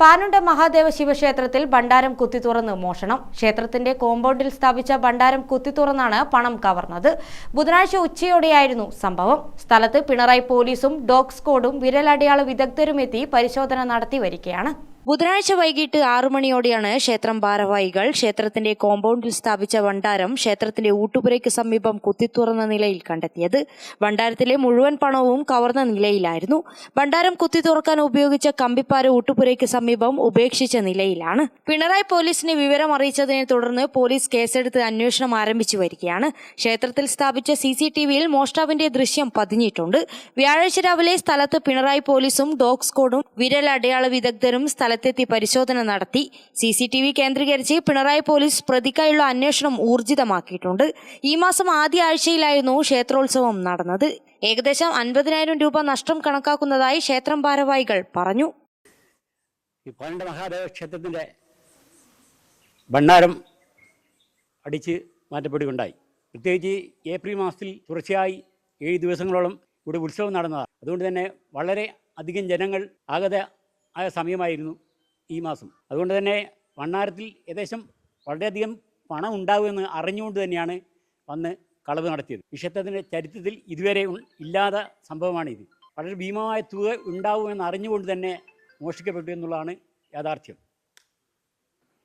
പാനുണ്ട മഹാദേവ ശിവക്ഷേത്രത്തിൽ ഭണ്ഡാരം കുത്തിത്തുറന്ന് മോഷണം. ക്ഷേത്രത്തിന്റെ കോമ്പൗണ്ടിൽ സ്ഥാപിച്ച ഭണ്ഡാരം കുത്തിത്തുറന്നാണ് പണം കവർന്നത്. ബുധനാഴ്ച ഉച്ചയോടെയായിരുന്നു സംഭവം. സ്ഥലത്ത് പിണറായി പോലീസും ഡോഗ് സ്ക്വാഡും വിരലടയാള വിദഗ്ധരും എത്തി പരിശോധന നടത്തി വരികയാണ്. ബുധനാഴ്ച വൈകിട്ട് ആറു മണിയോടെയാണ് ക്ഷേത്രം ഭാരവാഹികൾ ക്ഷേത്രത്തിന്റെ കോമ്പൗണ്ടിൽ സ്ഥാപിച്ച വണ്ടാരം ക്ഷേത്രത്തിന്റെ ഊട്ടുപുരയ്ക്ക് സമീപം കുത്തിത്തുറന്ന നിലയിൽ കണ്ടെത്തിയത്. വണ്ടാരത്തിലെ മുഴുവൻ പണവും കവർന്ന നിലയിലായിരുന്നു. ഭണ്ഡാരം കുത്തിത്തുറക്കാൻ ഉപയോഗിച്ച കമ്പിപ്പാര ഊട്ടുപുരയ്ക്ക് സമീപം ഉപേക്ഷിച്ച നിലയിലാണ്. പിണറായി പോലീസിനെ വിവരം അറിയിച്ചതിനെ തുടർന്ന് പോലീസ് കേസെടുത്ത് അന്വേഷണം ആരംഭിച്ചു വരികയാണ്. ക്ഷേത്രത്തിൽ സ്ഥാപിച്ച സി സി ടി വിയിൽ മോഷ്ടാവിന്റെ ദൃശ്യം പതിഞ്ഞിട്ടുണ്ട്. വ്യാഴാഴ്ച രാവിലെ സ്ഥലത്ത് പിണറായി പോലീസും ഡോഗ് സ്ക്വാഡും വിരൽ അടയാള വിദഗ്ധരും സ്ഥലത്തെത്തി പരിശോധന നടത്തി. സി സി ടി വി കേന്ദ്രീകരിച്ച് പിണറായി പോലീസ് പ്രതിക്കായുള്ള അന്വേഷണം ഊർജിതമാക്കിയിട്ടുണ്ട്. ഈ മാസം ആദ്യ ആഴ്ചയിലായിരുന്നു ക്ഷേത്രോത്സവം നടന്നത്. ഏകദേശം അൻപതിനായിരം രൂപ നഷ്ടം കണക്കാക്കുന്നതായി ക്ഷേത്രം ഭാരവാഹികൾ പറഞ്ഞു. മഹാദേവ ക്ഷേത്രത്തിന്റെ ഭണ്ഡാരം അടിച്ച് മാറ്റപ്പെടുകയുണ്ടായി. പ്രത്യേകിച്ച് ഏപ്രിൽ മാസത്തിൽ തുടർച്ചയായി ഏഴ് ദിവസങ്ങളോളം ഇവിടെ ഉത്സവം നടന്നതാണ്. അതുകൊണ്ട് തന്നെ വളരെ അധികം ജനങ്ങൾ ആഗത ആയ സമയമായിരുന്നു ഈ മാസം. അതുകൊണ്ട് തന്നെ വണ്ണാരത്തിൽ ഏകദേശം വളരെയധികം പണം ഉണ്ടാകുമെന്ന് അറിഞ്ഞുകൊണ്ട് തന്നെയാണ് വന്ന് കളവ് നടത്തിയത്. വിഷത്തത്തിന്റെ ചരിത്രത്തിൽ ഇതുവരെ ഇല്ലാത്ത സംഭവമാണിത്. വളരെ ഭീമമായ തുക ഉണ്ടാവുമെന്ന് അറിഞ്ഞുകൊണ്ട് തന്നെ മോഷ്ടിക്കപ്പെട്ടു എന്നുള്ളതാണ് യാഥാർത്ഥ്യം.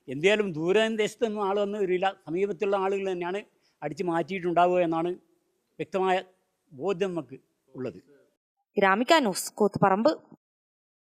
എന്തായാലും ദൂരദേശത്ത് നിന്ന് ആൾ വന്ന് വരില്ല സമീപത്തുള്ള ആളുകൾ തന്നെയാണ് അടിച്ചു മാറ്റിയിട്ടുണ്ടാവുക എന്നാണ് വ്യക്തമായ ബോധ്യം നമുക്ക് ഉള്ളത്. ഗ്രാമിക ന്യൂസ് കൂത്തുപറമ്പ്.